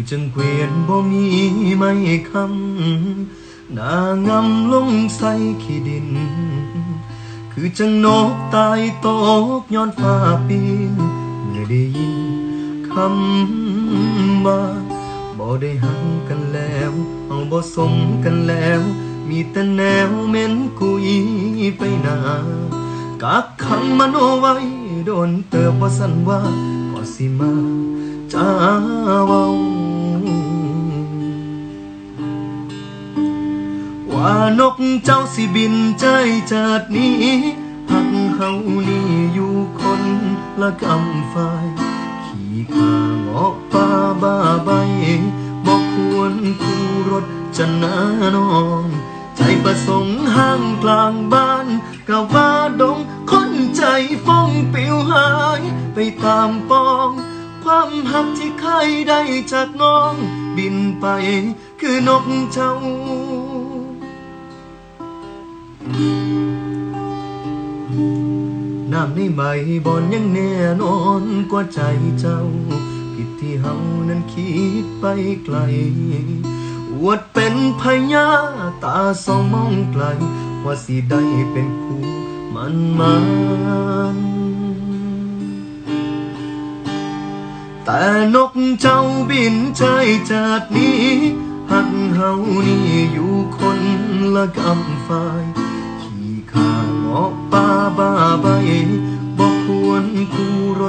คือจังเกวียนบ่มีไม่คำนางำลงใส่ขี้ดิน คือจังนกตายตกย้อนฟ้าปีนเมื่อได้ยินคำว่าบ่ได้หักกันแล้วเอาบ่สมกันแล้ว มีแต่แนวเม็นกุยไปหนากักขังมันไว้โดนเติบว่าสันว่าก็สิมา จ้าเว้า นกเจ้าสิบินใจจากนี้หักเฮานี่อยู่คนละกำฝ่ายขี่ข้างออกป่าบ้าใบบอกควรคู่รถจะนานอนใจประสงค์ห้างกลางบ้านกะว่าดงคนใจฟองปิวหาย ไปตามปอง ความหักที่เคยได้จากน้อง บินไปคือนกเจ้า น้ำในใบบอนยังแน่นอนกว่าใจเจ้า ผิดที่เฮานั้นคิดไปไกล อวดเป็นพญาตาสองมองไกล ว่าสิได้เป็นคู่มันมันแต่นกเจ้าบินใจจากนี้ หักเฮานี่อยู่คนละกำฝ่าย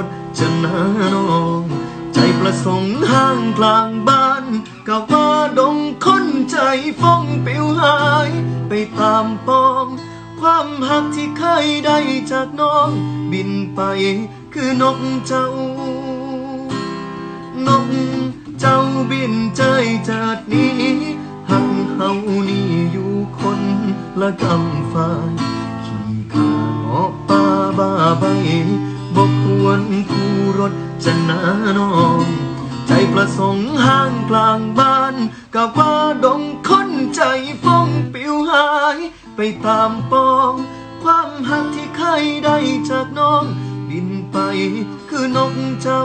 คู่รถจะนานอง ใจประสงค์ห้างกลางบ้านกะว่าดงคนใจฟองปิวหาย ไปตามปอง ความหักที่เคยได้จากน้อง บินไปคือนกเจ้านกเจ้าบินใจจากนี้หักเฮานี่อยู่คนละกำฝ่ายขี่ข้าออกป่าบ้าใบ บกควรคู่รถจะนานอง ใจประสงค์ห้างกลางบ้านกับว่าดงคนใจฟองปิวหาย ไปตามปอง ความหักที่เคยได้จากน้อง บินไปคือนกเจ้า